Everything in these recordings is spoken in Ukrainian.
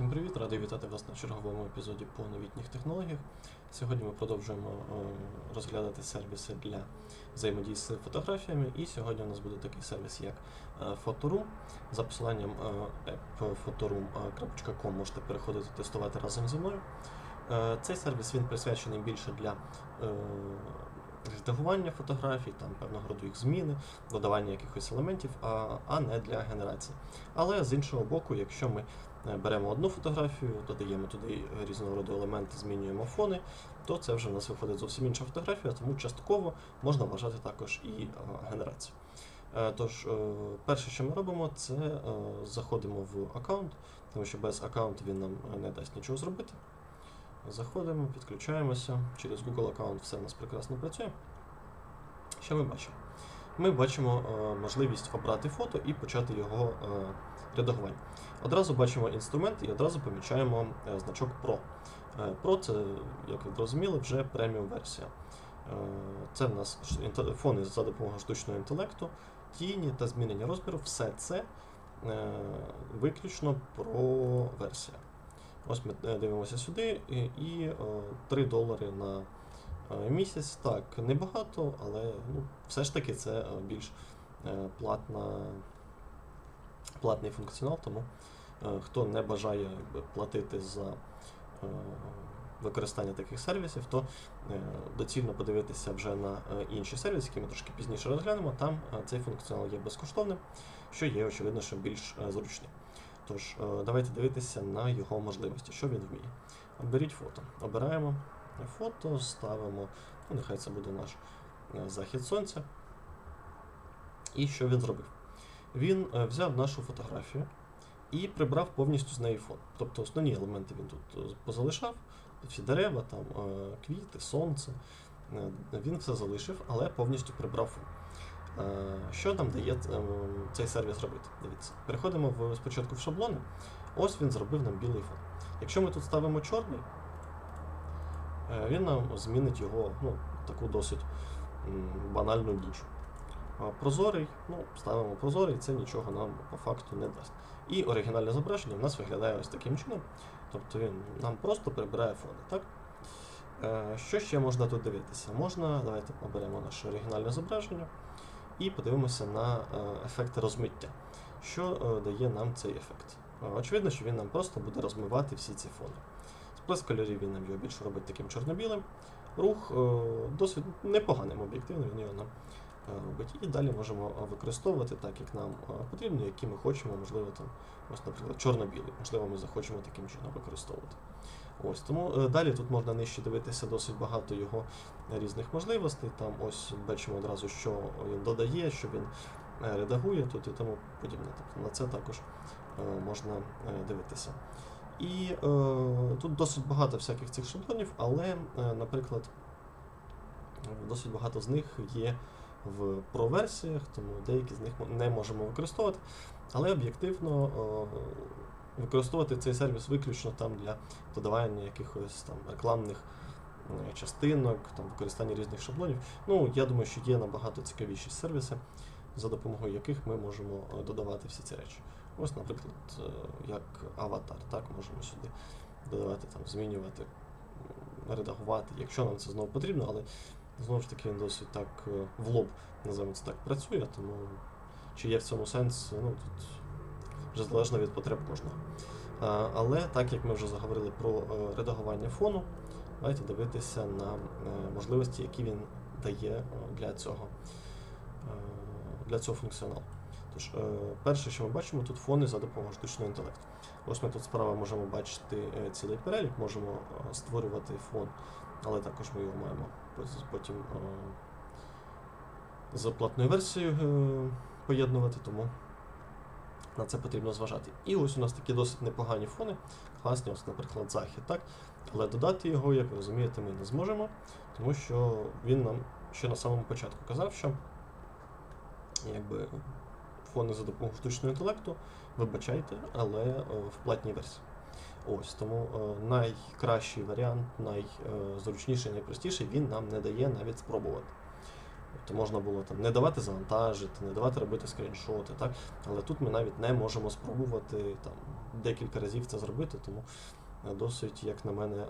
Всім привіт! Радий вітати вас на черговому епізоді по новітніх технологіях. Сьогодні ми продовжуємо е, розглядати сервіси для взаємодії з фотографіями. І сьогодні у нас буде такий сервіс, як е, За посиланням е, можете переходити тестувати разом зі мною. Цей сервіс він присвячений більше для редагування фотографій, там певного роду їх зміни, додавання якихось елементів, а, а не для генерації. Але з іншого боку, якщо ми е, беремо одну фотографію, додаємо туди різного роду елементи, змінюємо фони, то це вже в нас виходить зовсім інша фотографія, тому частково можна вважати також і е, генерацію. Е, Тож, е, перше, що ми робимо, це е, заходимо в аккаунт, тому що без аккаунту він нам е, не дасть нічого зробити. Заходимо, підключаємося. Через Google аккаунт все у нас прекрасно працює. Що ми бачимо? Ми бачимо е, можливість обрати фото і почати його е, редагування. Одразу бачимо інструмент і одразу помічаємо е, значок Pro. Pro це, як ви зрозуміли, вже преміум версія. Це в нас фони за допомогою штучного інтелекту, тіні та змінення розміру. Все це виключно Pro версія. Ось ми е, дивимося сюди, і, і е, 3 долари на е, місяць. Так, небагато, але ну, все ж таки це більш платна, платний функціонал, тому хто не бажає платити за використання таких сервісів, то доцільно подивитися вже на інші сервіси, які ми трошки пізніше розглянемо. Там цей функціонал є безкоштовним, що є, очевидно, що більш зручним. Тож, е, давайте дивитися на його можливості, що він вміє. Оберіть фото. Обираємо фото, ставимо, ну, нехай це буде наш е, захід сонця. І що він зробив? Він е, взяв нашу фотографію і прибрав повністю з неї фон. Тобто основні елементи він тут позалишав, всі дерева, там, квіти, сонце. Він все залишив, але повністю прибрав фон. Е, Що нам дає е, цей сервіс робити? Дивіться, переходимо в, спочатку в шаблони. Ось він зробив нам білий фон. Якщо ми тут ставимо чорний, е, він нам змінить його ну, таку досить банальну ніч. Прозорий, ну, ставимо прозорий, це нічого нам по факту не дасть. І оригінальне зображення в нас виглядає ось таким чином. Тобто він нам просто прибирає фони. Так? Що ще можна тут дивитися? Можна, давайте оберемо наше оригінальне зображення і подивимося на е, ефекти розмиття. Що е, дає нам цей ефект? Е, Очевидно, що він нам просто буде розмивати всі ці фони. Сплеск кольорів він нам його більше робить таким чорно-білим. Рух досить непоганим об'єктивно, він його нам робить. І далі можемо використовувати так, як нам потрібно, які ми хочемо, можливо, там, ось, наприклад, чорно-білий. Можливо, ми захочемо таким чином використовувати. Ось тому е, далі тут можна нижче дивитися досить багато його різних можливостей. Там ось бачимо одразу, що він додає, що він е, редагує тут і тому подібне. Тобто на це також е, можна дивитися. І е, тут досить багато всяких цих шаблонів, але, наприклад, досить багато з них є в Pro-версіях, тому деякі з них не можемо використовувати. Але об'єктивно е, використовувати цей сервіс виключно там для додавання якихось там рекламних е, частинок, там використання різних шаблонів. Ну, я думаю, що є набагато цікавіші сервіси, за допомогою яких ми можемо е, додавати всі ці речі. Ось, наприклад, е, як аватар, так, можемо сюди додавати, там, змінювати, редагувати, якщо нам це знову потрібно, але знову ж таки він досить так в лоб, називаємо це так, працює, тому чи є в цьому сенс, ну тут вже залежно від потреб кожного. Але так як ми вже заговорили про е, редагування фону, давайте дивитися на е, можливості, які він дає е, для цього, е, для цього функціоналу. Тож, е, перше, що ми бачимо, тут фони за допомогою штучного інтелекту. Ось ми тут справа можемо бачити е, цілий перелік, можемо е, створювати фон, але також ми його маємо потім е, з платною версією е, поєднувати, тому на це потрібно зважати. І ось у нас такі досить непогані фони, класні, ось, наприклад, захід, так? Але додати його, як ви розумієте, ми не зможемо, тому що він нам ще на самому початку казав, що якби фони за допомогою штучного інтелекту, вибачайте, але е, в платній версії. Ось тому е, найкращий варіант, найзручніший, найпростіший він нам не дає навіть спробувати. Тобто можна було там не давати завантажити, не давати робити скріншоти, так? Але тут ми навіть не можемо спробувати там декілька разів це зробити, тому е, досить, як на мене, е,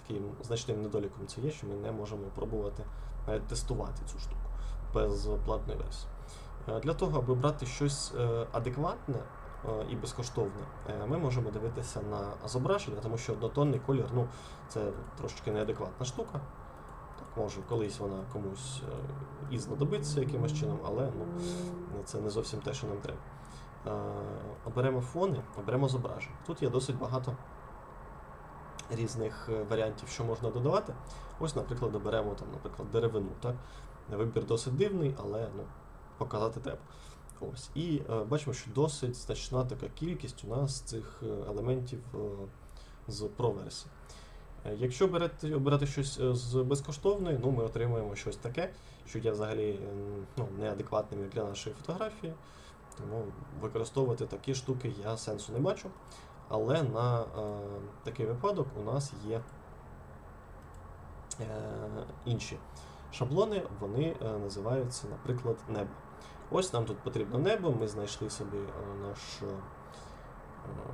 таким значним недоліком це є, що ми не можемо пробувати навіть тестувати цю штуку без платної версії. Е, Для того, аби брати щось е, адекватне е, і безкоштовне, е, ми можемо дивитися на зображення, тому що однотонний колір ну, це трошечки неадекватна штука. Може, колись вона комусь е, і знадобиться якимось чином, але ну, це не зовсім те, що нам треба. Е, Оберемо фони, оберемо зображення. Тут є досить багато різних е, варіантів, що можна додавати. Ось, наприклад, оберемо там, наприклад, деревину. Так? Вибір досить дивний, але ну, показати треба. Ось. І е, бачимо, що досить значна така кількість у нас цих елементів е, з Pro версії. Е, Якщо берете, обирати щось е, з безкоштовної, ну ми отримуємо щось таке, що є взагалі ну, неадекватним для нашої фотографії. Тому використовувати такі штуки я сенсу не бачу. Але на е, такий випадок у нас є е, інші шаблони, вони е, називаються, наприклад, небо. Ось нам тут потрібно небо, ми знайшли собі е, наш е,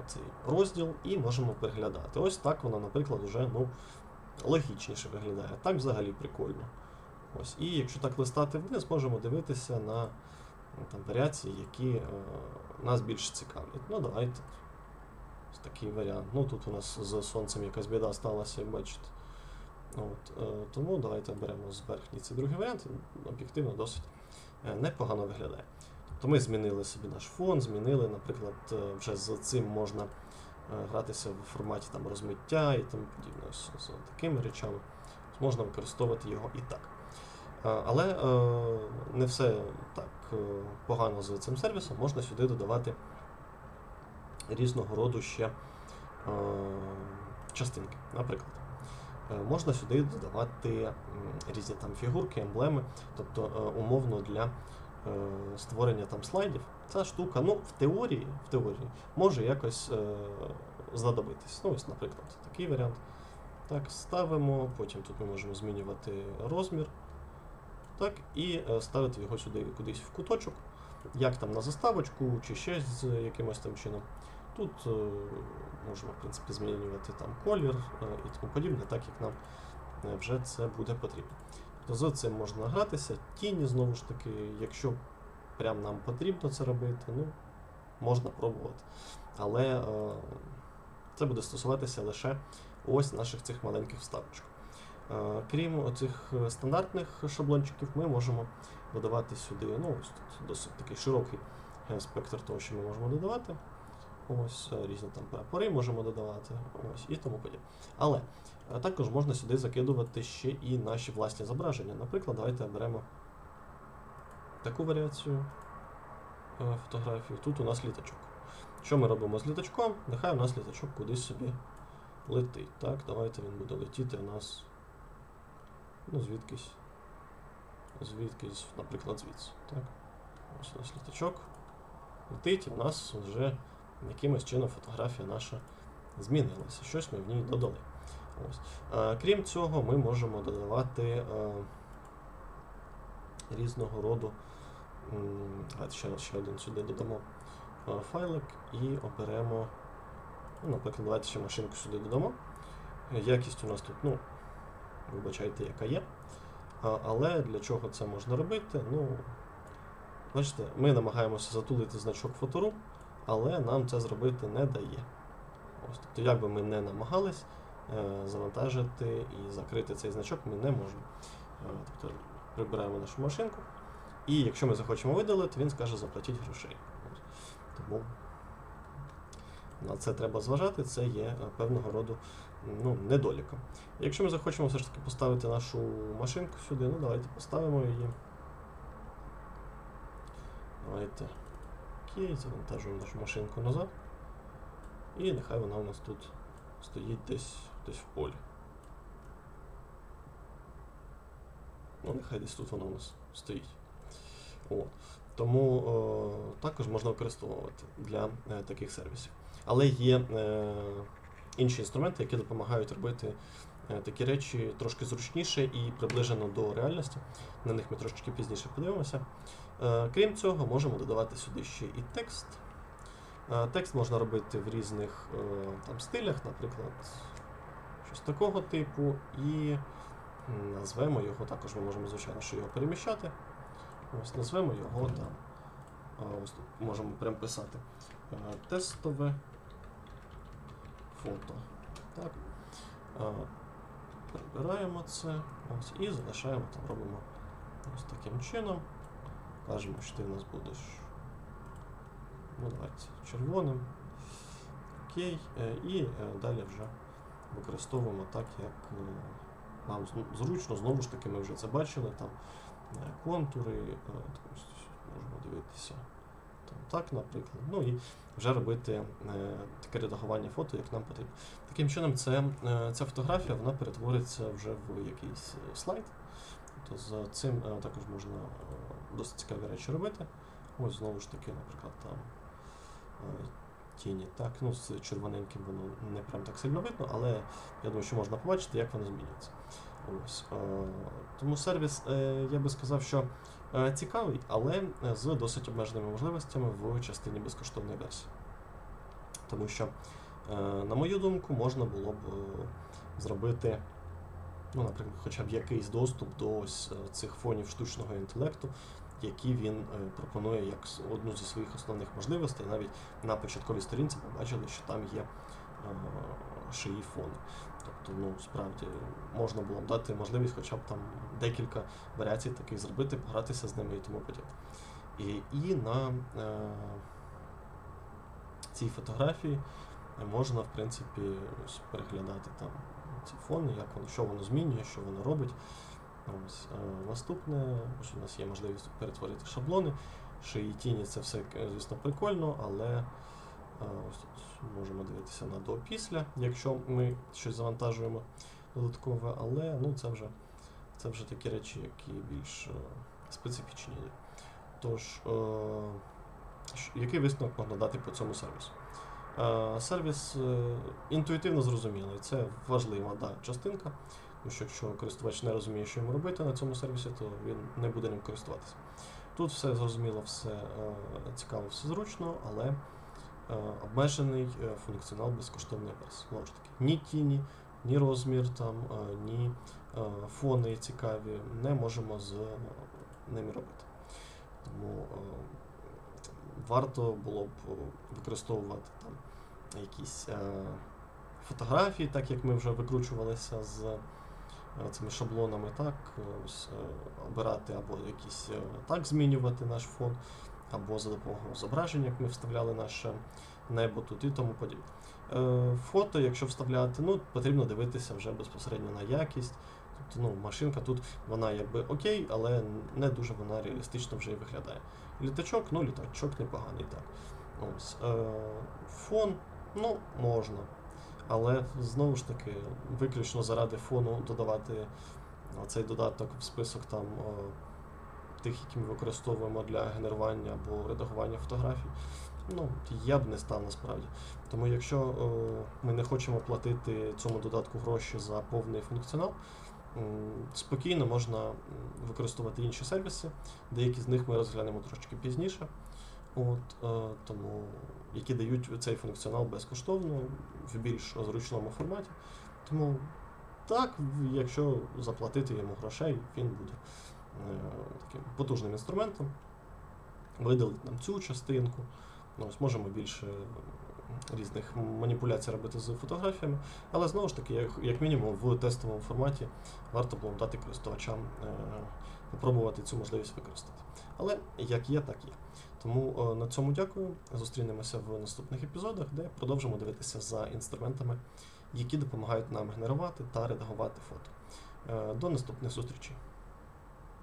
цей розділ і можемо переглядати. Ось так воно, наприклад, вже ну, логічніше виглядає. Так взагалі прикольно. Ось. І якщо так листати вниз, можемо дивитися на ну, там, варіації, які е, нас більше цікавлять. Ну, давайте. Ось такий варіант. Ну, тут у нас з сонцем якась біда сталася, як бачите. От, е, тому давайте беремо з верхній цей другий варіант. Об'єктивно досить е, непогано виглядає. Тобто ми змінили собі наш фон, змінили, наприклад, е, вже з цим можна е, гратися в форматі там, розмиття і тому подібне з, з такими речами. Можна використовувати його і так. Е, Але не все так погано з цим сервісом. Можна сюди додавати різного роду ще частинки. Наприклад, можна сюди додавати різні там фігурки, емблеми, тобто умовно для створення там слайдів. Ця штука, ну, в теорії, в теорії може якось е, знадобитись. Ну, ось, наприклад, такий варіант. Так, ставимо, потім тут ми можемо змінювати розмір. Так, і е, ставити його сюди кудись в куточок, як там на заставочку, чи ще з якимось там чином. Тут е, можемо, в принципі, змінювати там колір е, і тому подібне, так як нам е, вже це буде потрібно. Тобто з цим можна гратися, тіні знову ж таки, якщо прям нам потрібно це робити, ну, можна пробувати. Але е, це буде стосуватися лише ось наших цих маленьких вставочок. Е, Крім оцих е, стандартних шаблончиків, ми можемо додавати сюди, ну, ось тут досить такий широкий е, спектр того, що ми можемо додавати. Ось е, різні там прапори можемо додавати, ось і тому подібне. Але е, також можна сюди закидувати ще і наші власні зображення. Наприклад, давайте беремо таку варіацію е, фотографії. Тут у нас літачок. Що ми робимо з літачком? Нехай у нас літачок кудись собі летить. Так, давайте він буде летіти у нас. Ну, звідкись. Звідкись, наприклад, звідси. Так. Ось у нас літачок летить, і в нас вже якимось чином фотографія наша змінилася. Щось ми в ній додали. Ось. Е, крім цього, ми можемо додавати е, різного роду. ще, ще один сюди додамо е, файлик і оберемо. Ну, наприклад, давайте ще машинку сюди додамо. Якість у нас тут, ну, вибачайте, яка є. Але для чого це можна робити? Ну, бачите, ми намагаємося затулити значок фотору, але нам це зробити не дає. Ось, тобто, як би ми не намагались, завантажити і закрити цей значок ми не можемо. Е, тобто прибираємо нашу машинку, і якщо ми захочемо видалити, він скаже заплатіть грошей. Тому на це треба зважати, це є е, певного роду ну, недоліком. Якщо ми захочемо все ж таки поставити нашу машинку сюди, ну давайте поставимо її. Давайте. Окей, завантажуємо нашу машинку назад. І нехай вона у нас тут стоїть десь, десь в полі. Ну, нехай десь тут вона у нас стоїть. От. Тому е, також можна використовувати для е, таких сервісів. Але є е, інші інструменти, які допомагають робити е, такі речі трошки зручніше і приближено до реальності. На них ми трошечки пізніше подивимося. Е, Крім цього, можемо додавати сюди ще і текст. Е, Текст можна робити в різних е, там, стилях, наприклад, щось такого типу, і назвемо його, також ми можемо, звичайно, що його переміщати. Ось назвемо його там. Ось тут можемо прям писати. е, Тестове фото. Так. Е, Прибираємо це ось, і залишаємо там, робимо ось таким чином. Кажемо, що ти в нас будеш. Ну, давайте червоним. Окей. е, І далі вже використовуємо так, як е, нам зручно. Знову ж таки, ми вже це бачили. Там е, контури, е, можемо дивитися. Там, так, наприклад. Ну і вже робити таке редагування фото, як нам потрібно. Таким чином, це, ця фотографія вона перетвориться вже в якийсь слайд. Тобто з цим також можна досить цікаві речі робити. Ось знову ж таки, наприклад, там тіні. Так, ну з червоненьким воно не прям так сильно видно, але я думаю, що можна побачити, як воно змінюється. Ось. е, Тому сервіс, е, я би сказав, що е, цікавий, але з досить обмеженими можливостями в частині безкоштовної версії. Тому що, на мою думку, можна було б зробити, ну, наприклад, хоча б якийсь доступ до ось цих фонів штучного інтелекту, які він е, пропонує як одну зі своїх основних можливостей. Навіть на початковій сторінці побачили, що там є е, шиї фони. Тобто, ну, справді можна було б дати можливість хоча б там декілька варіацій таких зробити, погратися з ними і тому подібне. І, і на е, цій фотографії можна, в принципі, переглядати там ці фони, як воно, що воно змінює, що воно робить. Ось, е, наступне, ось у нас є можливість перетворити шаблони. Шиї тіні це все, е, звісно, прикольно, але е, ось тут можемо дивитися на до-після, якщо ми щось завантажуємо додаткове, але ну, це, вже, це вже такі речі, які більш специфічні. Тож, який висновок можна дати по цьому сервісу? Сервіс інтуїтивно зрозумілий, це важлива да, частинка, тому що якщо користувач не розуміє, що йому робити на цьому сервісі, то він не буде ним користуватися. Тут все зрозуміло, все е, цікаво, все зручно, але е, обмежений е, функціонал безкоштовної версії. Знову ж таки, ні тіні, ні розмір, там, ні фони цікаві не можемо з ними робити. Тому варто було б використовувати там якісь фотографії, так як ми вже викручувалися з цими шаблонами, так, е, ось, е, обирати або якісь е, так змінювати наш фон, або за допомогою зображень, як ми вставляли наше небо тут і тому подібне. Е, Фото, якщо вставляти, ну, потрібно дивитися вже безпосередньо на якість. Тобто, ну, машинка тут вона якби окей, але не дуже вона реалістично вже і виглядає. Літачок, ну літачок непоганий, так. Ось. Е, фон, ну, можна. Але знову ж таки, виключно заради фону додавати цей додаток в список там тих, які ми використовуємо для генерування або редагування фотографій. Ну, я б не став насправді. Тому якщо е, ми не хочемо платити цьому додатку гроші за повний функціонал, спокійно можна використовувати інші сервіси. Деякі з них ми розглянемо трошки пізніше. От, е, тому, які дають цей функціонал безкоштовно в більш зручному форматі. Тому так, якщо заплатити йому грошей, він буде е, таким потужним інструментом. Видалить нам цю частинку. Ну, ось більше різних маніпуляцій робити з фотографіями. Але знову ж таки, як, як мінімум, в тестовому форматі варто було дати користувачам е, попробувати цю можливість використати. Але як є, так є. Тому е, на цьому дякую. Зустрінемося в наступних епізодах, де продовжимо дивитися за інструментами, які допомагають нам генерувати та редагувати фото. Е, До наступних зустрічей.